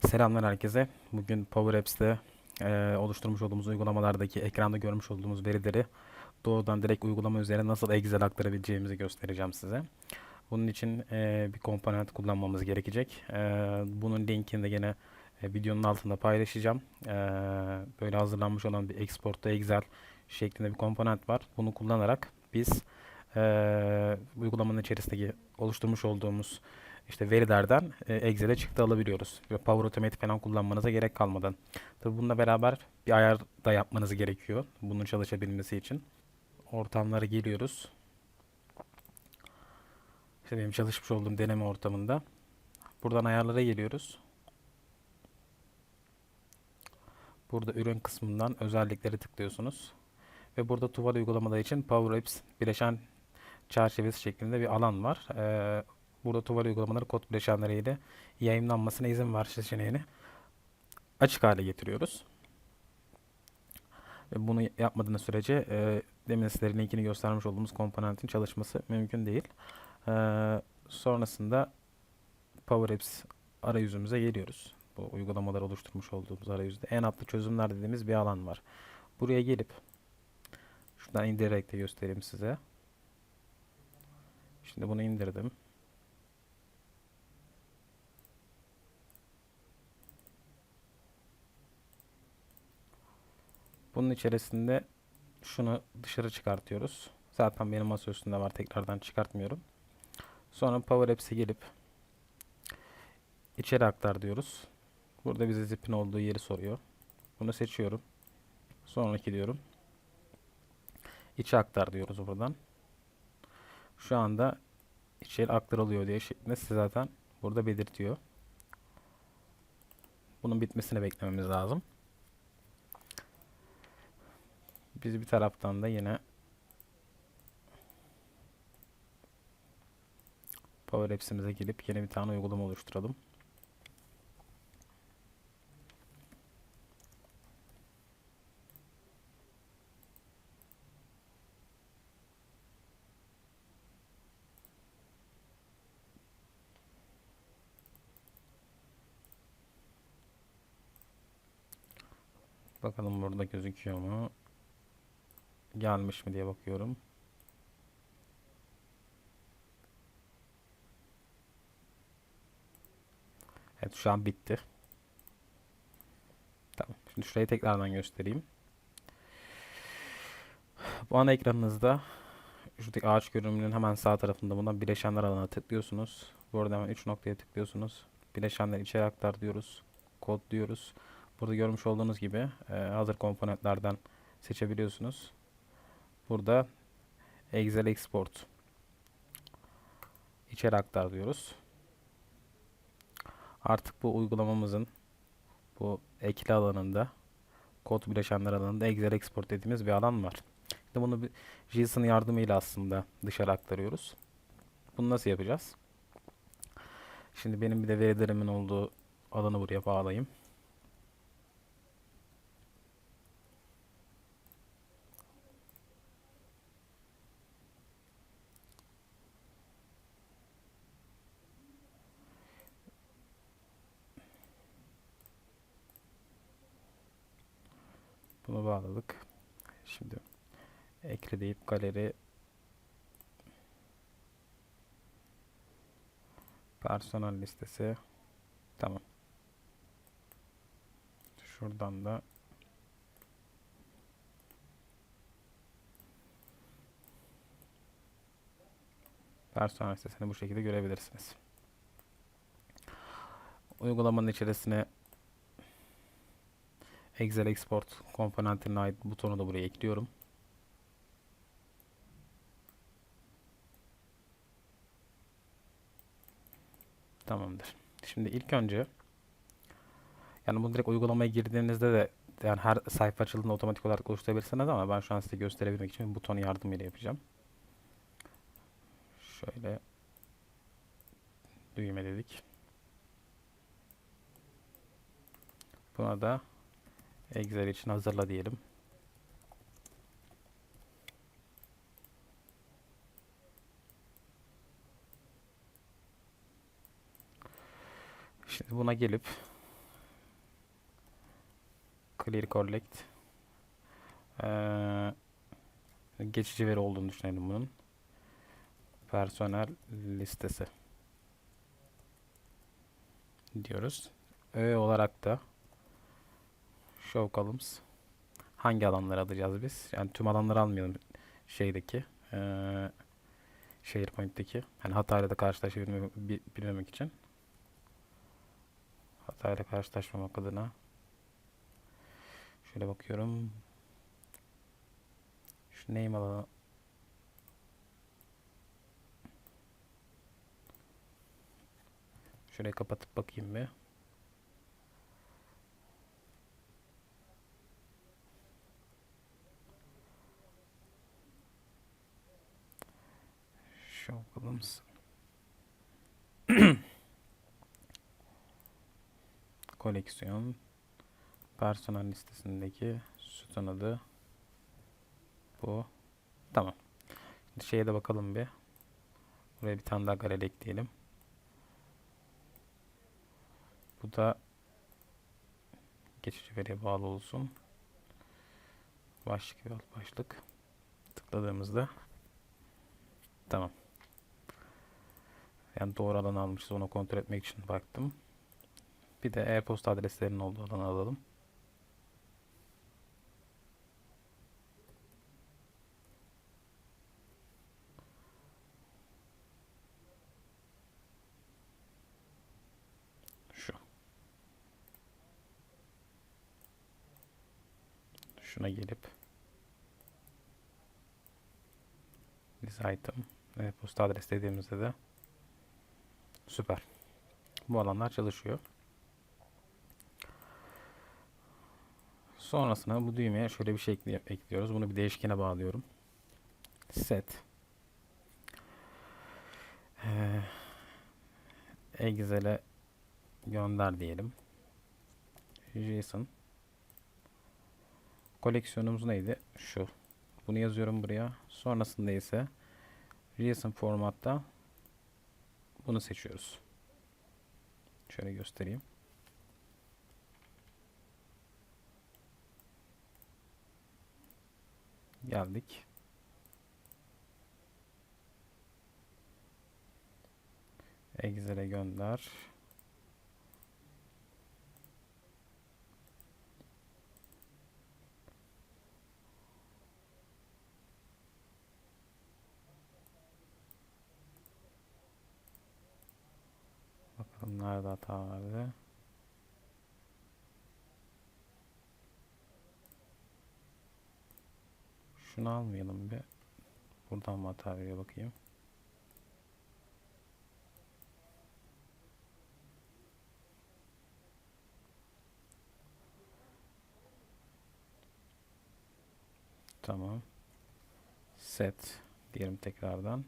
Selamlar herkese. Bugün Power Apps'te e, oluşturmuş olduğumuz uygulamalardaki ekranda görmüş olduğumuz verileri doğrudan direkt uygulama üzerine nasıl Excel aktarabileceğimizi göstereceğim size. Bunun için e, bir komponent kullanmamız gerekecek. E, bunun linkini de yine e, videonun altında paylaşacağım. E, böyle hazırlanmış olan bir export'ta Excel şeklinde bir komponent var. Bunu kullanarak biz e, uygulamanın içerisindeki oluşturmuş olduğumuz işte verilerden e, Excel'e çıktı alabiliyoruz. Ve Power Automate falan kullanmanıza gerek kalmadan. Tabi bununla beraber bir ayar da yapmanız gerekiyor. Bunun çalışabilmesi için. Ortamlara geliyoruz. İşte benim çalışmış olduğum deneme ortamında. Buradan ayarlara geliyoruz. Burada ürün kısmından özellikleri tıklıyorsunuz. Ve burada tuval uygulamaları için Power Apps bileşen çerçevesi şeklinde bir alan var. Ee, burada tuval uygulamaları kod bileşenleriyle yayınlanmasına izin ver seçeneğini açık hale getiriyoruz. Ve bunu yapmadığınız sürece e, demin sizlere linkini göstermiş olduğumuz komponentin çalışması mümkün değil. Ee, sonrasında Power Apps arayüzümüze geliyoruz. Bu uygulamaları oluşturmuş olduğumuz arayüzde en altta çözümler dediğimiz bir alan var. Buraya gelip şuradan indirerek de göstereyim size. Şimdi bunu indirdim. Bunun içerisinde şunu dışarı çıkartıyoruz. Zaten benim masa üstünde var. Tekrardan çıkartmıyorum. Sonra Power Apps'e gelip içeri aktar diyoruz. Burada bize zip'in olduğu yeri soruyor. Bunu seçiyorum. Sonraki diyorum. İçe aktar diyoruz buradan. Şu anda içeri aktarılıyor diye şeklinde size zaten burada belirtiyor. Bunun bitmesini beklememiz lazım. Biz bir taraftan da yine Power Apps'imize gelip yeni bir tane uygulama oluşturalım. Bakalım burada gözüküyor mu? Gelmiş mi diye bakıyorum. Evet şu an bitti. Tamam. Şimdi şurayı tekrardan göstereyim. Bu ana ekranınızda şuradaki ağaç görünümünün hemen sağ tarafında bulunan bileşenler alanına tıklıyorsunuz. Bu arada hemen 3 noktaya tıklıyorsunuz. Bileşenleri içeri aktar diyoruz. Kod diyoruz. Burada görmüş olduğunuz gibi e, hazır komponentlerden seçebiliyorsunuz. Burada Excel Export içeri aktar diyoruz. Artık bu uygulamamızın bu ekli alanında kod bileşenler alanında Excel Export dediğimiz bir alan var. İşte bunu bir JSON yardımıyla aslında dışarı aktarıyoruz. Bunu nasıl yapacağız? Şimdi benim bir de verilerimin olduğu alanı buraya bağlayayım. Bunu bağladık. Şimdi ekle deyip galeri personel listesi tamam. Şuradan da personel listesini bu şekilde görebilirsiniz. Uygulamanın içerisine Excel Export komponentine ait butonu da buraya ekliyorum. Tamamdır. Şimdi ilk önce yani bunu direkt uygulamaya girdiğinizde de yani her sayfa açıldığında otomatik olarak oluşturabilirsiniz ama ben şu an size gösterebilmek için buton yardımıyla yapacağım. Şöyle düğme dedik. Buna da Excel için hazırla diyelim. Şimdi buna gelip Clear collect. Ee, geçici veri olduğunu düşünelim bunun. Personel listesi diyoruz. Öğe olarak da show columns. Hangi alanları alacağız biz? Yani tüm alanları almayalım şeydeki eee SharePoint'teki. Hani hatayla da karşılaşabilmemek için. Hatayla karşılaşmamak adına. Şöyle bakıyorum. Şu name alanı şurayı kapatıp bakayım bir show columns koleksiyon personel listesindeki sütun adı bu. Tamam. Şimdi şeye de bakalım bir. Buraya bir tane daha galeri ekleyelim. Bu da geçici veriye bağlı olsun. Başlık ve alt başlık tıkladığımızda tamam. Yani doğru alanı almışız. Onu kontrol etmek için baktım. Bir de e-posta adreslerinin olduğu alanı alalım. Şu. Şuna gelip this item e-posta adres dediğimizde de süper. Bu alanlar çalışıyor. Sonrasında bu düğmeye şöyle bir şey ekli- ekliyoruz. Bunu bir değişkene bağlıyorum. Set ee, Excel'e gönder diyelim. JSON koleksiyonumuz neydi? Şu. Bunu yazıyorum buraya. Sonrasında ise JSON formatta bunu seçiyoruz. Şöyle göstereyim. Geldik. Excel'e gönder. Bakalım nerede hata vardı. Şunu almayalım bir. Buradan mı hata veriyor bakayım. Tamam. Set diyelim tekrardan.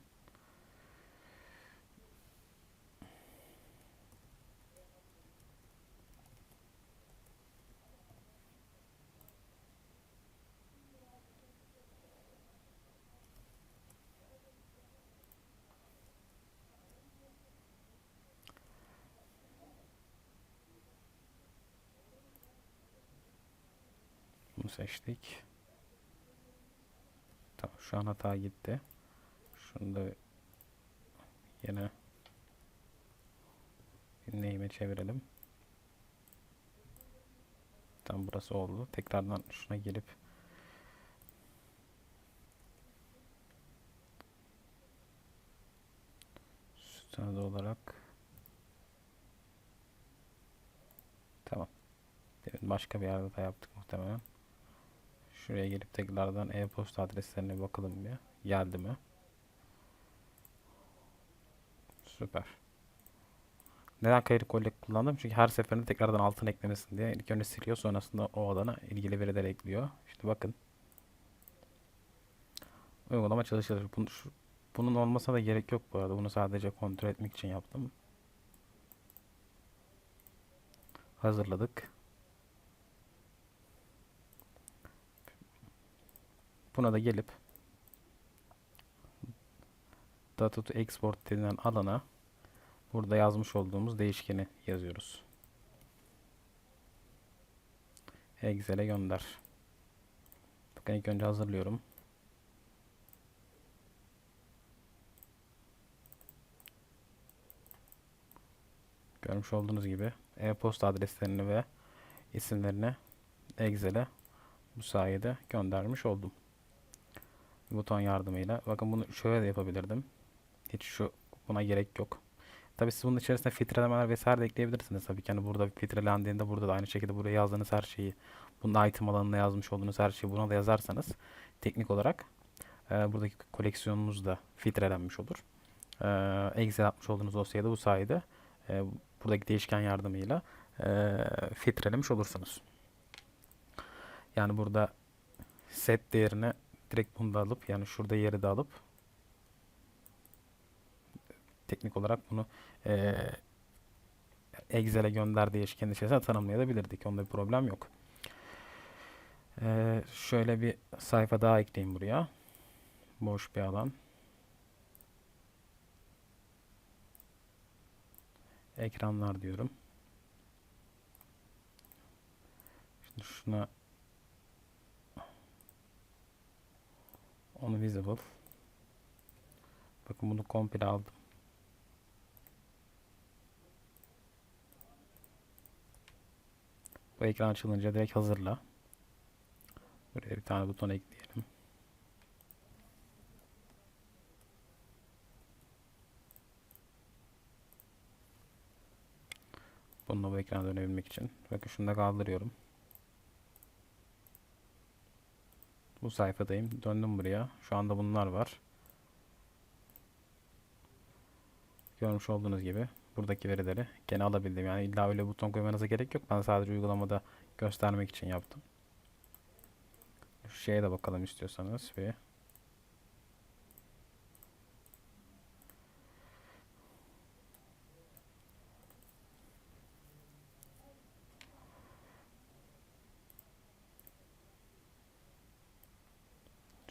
Bunu seçtik. Tamam şu an hata gitti. Şunu da yine bir name'e çevirelim. Tam burası oldu. Tekrardan şuna gelip sütun adı olarak tamam. Demin başka bir yerde de yaptık muhtemelen. Şuraya gelip tekrardan e-posta adreslerine bakalım bir. Geldi mi? Süper. Neden kayır kolye kullandım? Çünkü her seferinde tekrardan altın eklemesin diye. İlk önce siliyor sonrasında o alana ilgili veriler ekliyor. İşte bakın. Uygulama çalışır. Bunu, şu- bunun olmasına da gerek yok bu arada. Bunu sadece kontrol etmek için yaptım. Hazırladık. Buna da gelip data to export denilen alana burada yazmış olduğumuz değişkeni yazıyoruz. Excel'e gönder. Bakın ilk önce hazırlıyorum. Görmüş olduğunuz gibi e-posta adreslerini ve isimlerini Excel'e bu sayede göndermiş oldum. Buton yardımıyla. Bakın bunu şöyle de yapabilirdim. Hiç şu buna gerek yok. Tabii siz bunun içerisine filtrelemeler vesaire de ekleyebilirsiniz. Tabii ki hani burada filtrelendiğinde burada da aynı şekilde buraya yazdığınız her şeyi bunun item alanına yazmış olduğunuz her şeyi buna da yazarsanız teknik olarak e, buradaki koleksiyonunuz da filtrelenmiş olur. E, Excel atmış olduğunuz dosyayı da bu sayede e, buradaki değişken yardımıyla e, filtrelemiş olursunuz. Yani burada set değerine direkt bunu da alıp yani şurada yeri de alıp teknik olarak bunu e, Excel'e gönder değişkenin içerisine tanımlayabilirdik. Onda bir problem yok. E, şöyle bir sayfa daha ekleyeyim buraya. Boş bir alan. Ekranlar diyorum. Şimdi şuna onu visible. Bakın bunu komple aldım. Bu ekran açılınca direkt hazırla. Buraya bir tane buton ekleyelim. Bununla bu ekrana dönebilmek için. Bakın şunu da kaldırıyorum. Bu sayfadayım. Döndüm buraya. Şu anda bunlar var. Görmüş olduğunuz gibi buradaki verileri gene alabildim. Yani illa öyle buton koymanıza gerek yok. Ben sadece uygulamada göstermek için yaptım. Şu şeye de bakalım istiyorsanız ve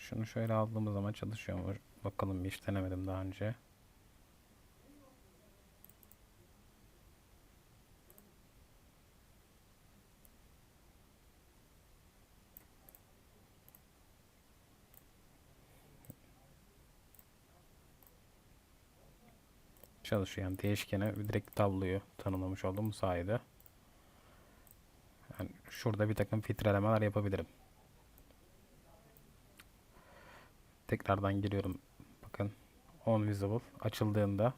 Şunu şöyle aldığımız zaman çalışıyor? Bakalım hiç denemedim daha önce. çalışıyor. Yani değişkene direkt tabloyu tanımlamış oldum bu sayede. Yani şurada bir takım filtrelemeler yapabilirim. Tekrardan giriyorum. Bakın on visible açıldığında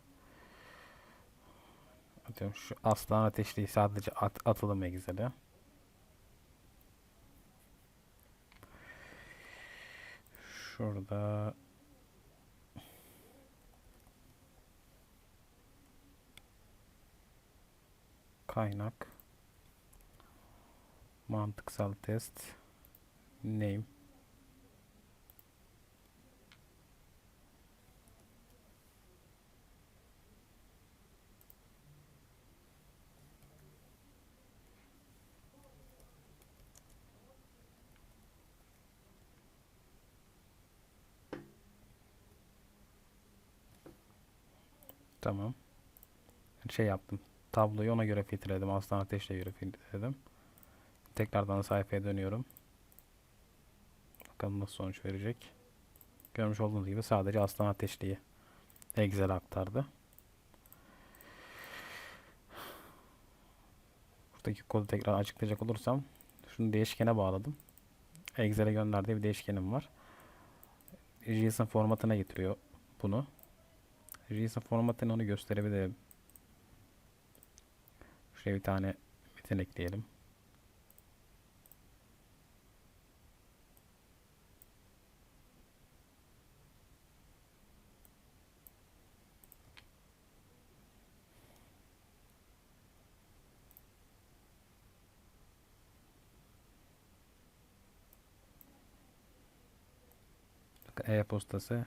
atıyorum şu aslan ateşliği sadece at, atılım egzeli. Şurada kaynak mantıksal test name Tamam. Şey yaptım. Tabloyu ona göre filtreledim. Aslan ateşle göre filtreledim. Tekrardan sayfaya dönüyorum. Bakalım nasıl sonuç verecek. Görmüş olduğunuz gibi sadece aslan ateşliği Excel aktardı. Buradaki kodu tekrar açıklayacak olursam şunu değişkene bağladım. Excel'e gönderdiği bir değişkenim var. JSON formatına getiriyor bunu. JSON formatını onu gösterebilirim. Şuraya bir tane metin ekleyelim. E-postası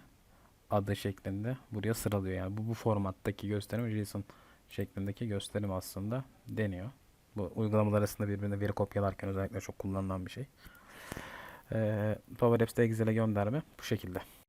adı şeklinde buraya sıralıyor. Yani bu bu formattaki gösterim JSON şeklindeki gösterim aslında deniyor. Bu uygulamalar arasında birbirine veri kopyalarken özellikle çok kullanılan bir şey. Ee, Power Apps'te Excel'e gönderme bu şekilde.